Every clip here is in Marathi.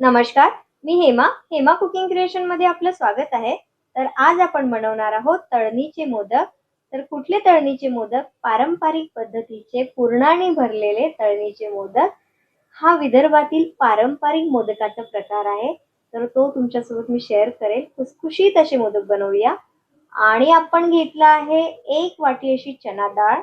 नमस्कार मी हेमा. हेमा कुकिंग क्रिएशनमध्ये आपलं स्वागत आहे. तर आज आपण बनवणार आहोत तळणीचे मोदक. तर कुठले तळणीचे मोदक? पारंपरिक पद्धतीचे पूर्णाने भरलेले तळणीचे मोदक. हा विदर्भातील पारंपरिक मोदकाचा प्रकार आहे. तर तो तुमच्यासोबत मी शेअर करेल. खुसखुशीत असे मोदक बनवूया. आणि आपण घेतला आहे एक वाटी अशी चना डाळ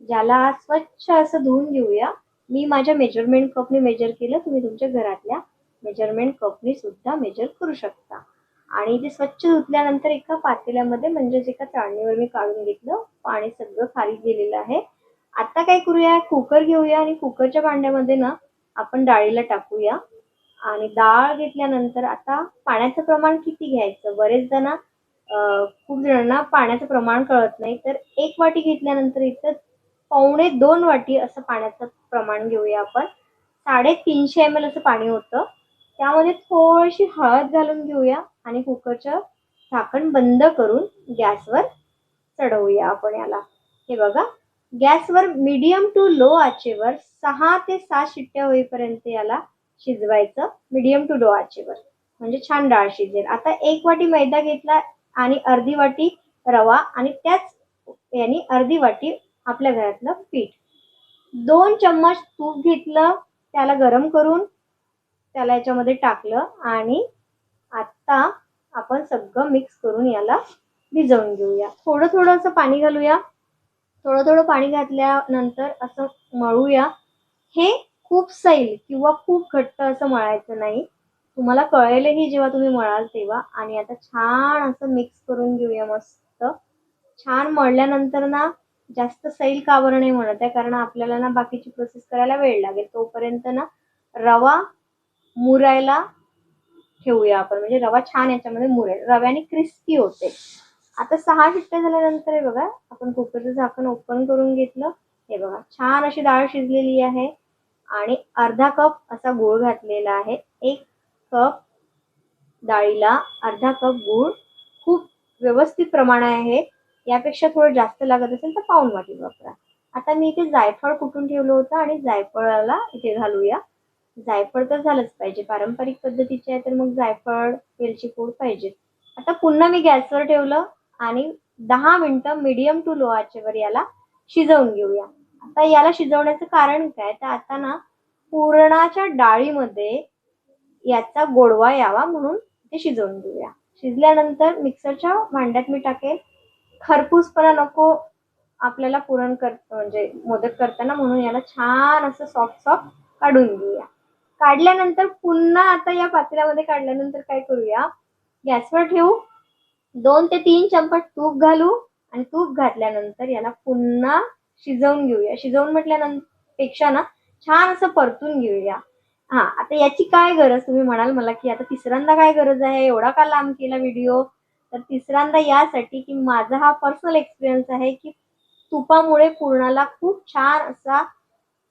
ज्याला स्वच्छ असं धुवून घेऊया. मी माझ्या मेजरमेंट कपने मेजर केलं. तुम्ही तुमच्या घरातल्या मेजरमेंट कपने सुद्धा मेजर करू शकता. आणि ते स्वच्छ धुतल्यानंतर एका पातेल्यामध्ये म्हणजेच एका चाळणीवर मी काढून घेतलं. पाणी सगळं खाली गेलेलं आहे. आता काय करूया? कुकर घेऊया आणि कुकरच्या भांड्यामध्ये ना आपण डाळीला टाकूया. आणि डाळ घेतल्यानंतर आता पाण्याचं प्रमाण किती घ्यायचं? बरेच जण खूप जणांना पाण्याचं प्रमाण कळत नाही. तर एक वाटी घेतल्यानंतर इथं पावणे दोन वाटी असं पाण्याचं प्रमाण घेऊया आपण. साडेतीनशे एम एल असं पाणी होतं. त्यामध्ये थोडीशी हळद घालून घेऊया आणि कुकरचं झाकण बंद करून गॅसवर चढवूया आपण याला. हे बघा गॅसवर मीडियम टू लो आचेवर सहा ते सात शिट्ट्या होईपर्यंत याला शिजवायचं मीडियम टू लो आचेवर. म्हणजे छान डाळ शिजेल. आता एक वाटी मैदा घेतला आणि अर्धी वाटी रवा आणि त्याच यांनी अर्धी वाटी आपल्या घरातलं पीठ. दोन चम्मच तूप घेतलं त्याला गरम करून त्याला याच्यामध्ये टाकलं आणि आता आपण सगळं मिक्स करून याला भिजवून घेऊया. थोडं थोडं असं पाणी घालूया. थोडं थोडं पाणी घातल्यानंतर असं मळूया. हे खूप सैल किंवा खूप घट्ट असं मळायचं नाही. तुम्हाला कळेलही जेव्हा तुम्ही मळाल तेव्हा. आणि आता छान असं मिक्स करून घेऊया मस्त. छान मळल्यानंतर ना जास्त सैल का बरं नाही म्हणत आहे. कारण आपल्याला ना बाकीची प्रोसेस करायला वेळ लागेल. तोपर्यंत ना रवा मुरायला ठेवूया आपण. म्हणजे रवा छान याच्यामध्ये मुरेल रव्याने क्रिस्पी होते. आता सहा शिट्ट्या झाल्यानंतर हे बघा आपण कुकरचं झाकण ओपन करून घेतलं. हे बघा छान अशी डाळ शिजलेली आहे आणि अर्धा कप असा गूळ घातलेला आहे. एक कप डाळीला अर्धा कप गूळ खूप व्यवस्थित प्रमाण आहे. यापेक्षा थोडं जास्त लागत असेल तर पाऊन वाटी वापरा. आता मी इथे जायफळ कुटून ठेवलं होतं आणि जायफळाला इथे घालूया. जायफळ तर झालंच पाहिजे. पारंपरिक पद्धतीचे आहे तर मग जायफळ वेलची पूड पाहिजे आता पुन्हा मी गॅसवर ठेवलं आणि दहा मिनिटं मीडियम टू लो आचेवर याला शिजवून घेऊया. आता याला शिजवण्याचं कारण काय? तर आता ना पुरणाच्या डाळीमध्ये याचा गोडवा यावा म्हणून ते शिजवून घेऊया. शिजल्यानंतर मिक्सरच्या भांड्यात मी टाकेल. खरपूसपणा नको आपल्याला पुरण कर म्हणजे मोदक करताना म्हणून याला छान असं सॉफ्ट सॉफ्ट काढून घेऊया. काढल्यानंतर पुन्हा आता या पातेल्यामध्ये काढल्यानंतर काय करूया? गॅसवर ठेवू. दोन ते तीन चमच तूप घालू आणि तूप घातल्यानंतर याला पुन्हा शिजवून घेऊया. शिजवून म्हटल्यानंतरपेक्षा ना छान असं परतून घेऊया. हा आता याची काय गरज? तुम्ही म्हणाल मला की आता तिसऱ्यांदा काय गरज आहे? एवढा का लांब केला व्हिडिओ? तर तिसऱ्यांदा यासाठी की माझा हा पर्सनल एक्सपिरियन्स आहे की तुपामुळे पूर्णाला खूप छान असा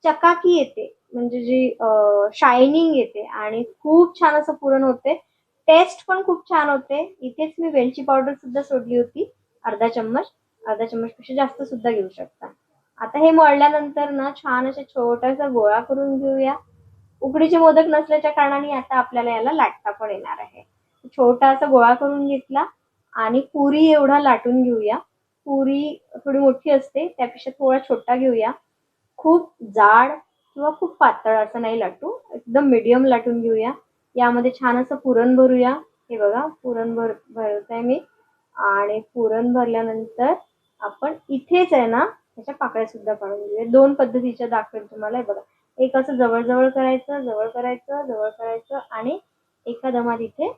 चकाकी येते. म्हणजे जी शायनिंग येते आणि खूप छान असं पुरण होते. टेस्ट पण खूप छान होते. इथेच मी वेलची पावडर सुद्धा सोडली होती. अर्धा चम्मच. अर्धा चम्मचपेक्षा जास्त सुद्धा घेऊ शकता. आता हे मळल्यानंतर ना छान असा छोटासा गोळा करून घेऊया. उकडीचे मोदक नसल्याच्या कारणाने आता आपल्याला याला लाटता पण येणार आहे. छोटासा गोळा करून घेतला आणि पुरी एवढा लाटून घेऊया. पुरी थोडी मोठी असते त्यापेक्षा थोडा छोटा घेऊया. खूप जाड किंवा खूप पातळ असं नाही लाटू एकदम मिडियम लाटून घेऊया. यामध्ये छान असं पुरण भरूया. हे बघा पुरण भर भरत आहे मी. आणि पुरण भरल्यानंतर आपण इथेच आहे ना त्याच्या पाकळ्या सुद्धा पाडून घेऊया. दोन पद्धतीच्या दाखवेल तुम्हाला. हे बघा एक असं जवळजवळ करायचं जवळ करायचं जवळ करायचं आणि एका दमात इथे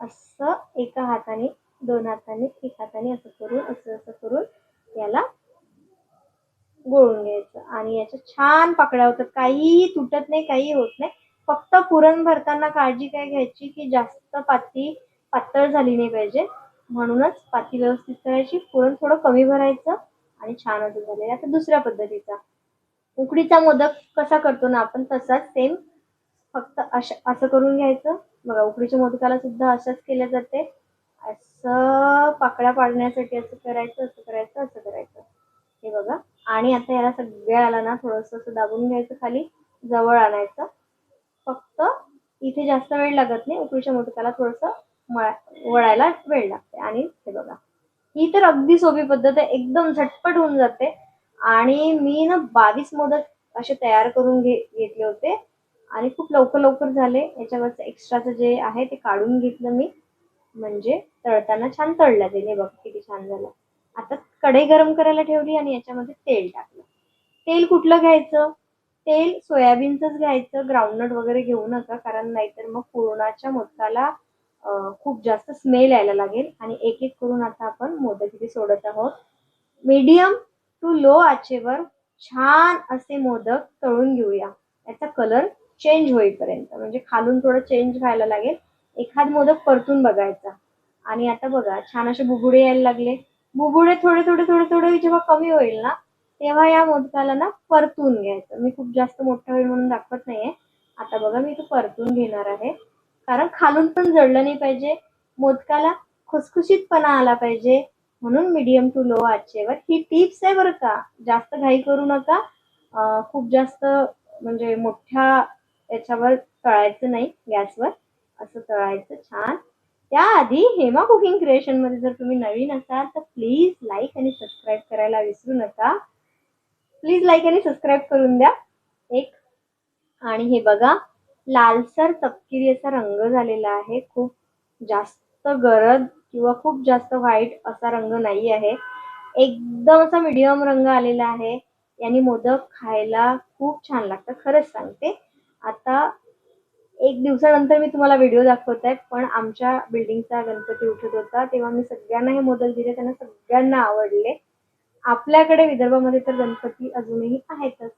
असं एका हाताने दोन हाताने एक हाताने असं करून असं असं करून याला गोळून घ्यायचं. आणि याच्या छान पाकळ्या होतात. काहीही तुटत नाही काही होत नाही. फक्त पुरण भरताना काळजी काय घ्यायची की जास्त पाती पातळ झाली नाही पाहिजे. म्हणूनच पाती व्यवस्थित करायची. पुरण थोडं कमी भरायचं आणि छान असं झालेलं. आता दुसऱ्या पद्धतीचा. उकडीचा मोदक कसा करतो ना आपण तसाच सेम फक्त अशा असं करून घ्यायचं. बघा उकडीच्या मोदकाला सुद्धा असंच केलं जाते. असं पाकळ्या पाडण्यासाठी असं करायचं असं करायचं असं करायचं. हे बघा. आणि आता याला सगळ्याला ना थोडंसं असं दाबून घ्यायचं खाली जवळ आणायचं. फक्त इथे जास्त वेळ लागत नाही उकडीच्या मोदकाला थोडंसं मळा वळायला वेळ लागते. आणि हे बघा ही तर अगदी सोपी पद्धत आहे एकदम झटपट होऊन जाते. आणि मी ना बावीस मोदक असे तयार करून घे घेतले होते. आणि खूप लवकर लवकर झाले. याच्यावरचं एक्स्ट्राचं जे आहे ते काढून घेतलं मी. म्हणजे तळताना छान तळल्या गेले बघ किती छान झालं. आता कढई गरम करायला ठेवली आणि याच्यामध्ये तेल टाकलं. तेल कुठलं घ्यायचं? तेल सोयाबीनचंच घ्यायचं. ग्राउंडनट वगैरे घेऊ नका कारण नाहीतर मग पुरणाच्या मोदकाला खूप जास्त स्मेल यायला लागेल. आणि एक एक करून आता आपण मोदक इथे सोडत आहोत. मीडियम टू लो आचेवर छान असे मोदक तळून घेऊया. याचा कलर चेंज होईपर्यंत. म्हणजे खालून थोडं चेंज व्हायला लागेल. एखाद मोदक परतून बघायचा. आणि आता बघा छान असे बुबुडे यायला लागले. बुबुडे थोडे थोडे थोडे थोडे जेव्हा कमी होईल ना तेव्हा या मोदकाला ना परतून घ्यायचं. मी खूप जास्त मोठं होईल म्हणून दाखवत नाहीये. आता बघा मी इथे परतून घेणार आहे. कारण खालून पण जळलं नाही पाहिजे. मोदकाला खुसखुशीतपणा आला पाहिजे. म्हणून मीडियम टू लो आचेवर ही टिप्स आहे बरं का. जास्त घाई करू नका. खूप जास्त म्हणजे मोठ्या याच्यावर तळायचं नाही गॅसवर. असं तळायचं छान. त्याआधी हेमा कुकिंग क्रिएशनमध्ये जर तुम्ही नवीन असाल तर प्लीज लाईक आणि सबस्क्राईब करायला विसरू नका. प्लीज लाईक आणि सबस्क्राईब करून द्या. एक. आणि हे बघा लालसर तपकिरी असा रंग झालेला आहे. खूप जास्त गरज किंवा खूप जास्त व्हाईट असा रंग नाही आहे. एकदम असा मिडियम रंग आलेला आहे. याने मोदक खायला खूप छान लागतं. खरंच सांगते. आता एक दिवसानंतर मी तुम्हाला व्हिडिओ दाखवत आहे पण आमच्या बिल्डिंगचा गणपती उठत होता तेव्हा मी सगळ्यांना हे मोदक दिले त्यांना सगळ्यांना आवडले. आपल्याकडे विदर्भामध्ये तर गणपती अजूनही आहेतच.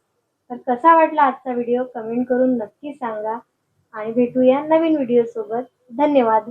तर कसा वाटला आजचा व्हिडिओ कमेंट करून नक्की सांगा. आणि भेटूया नवीन व्हिडिओ सोबत. धन्यवाद.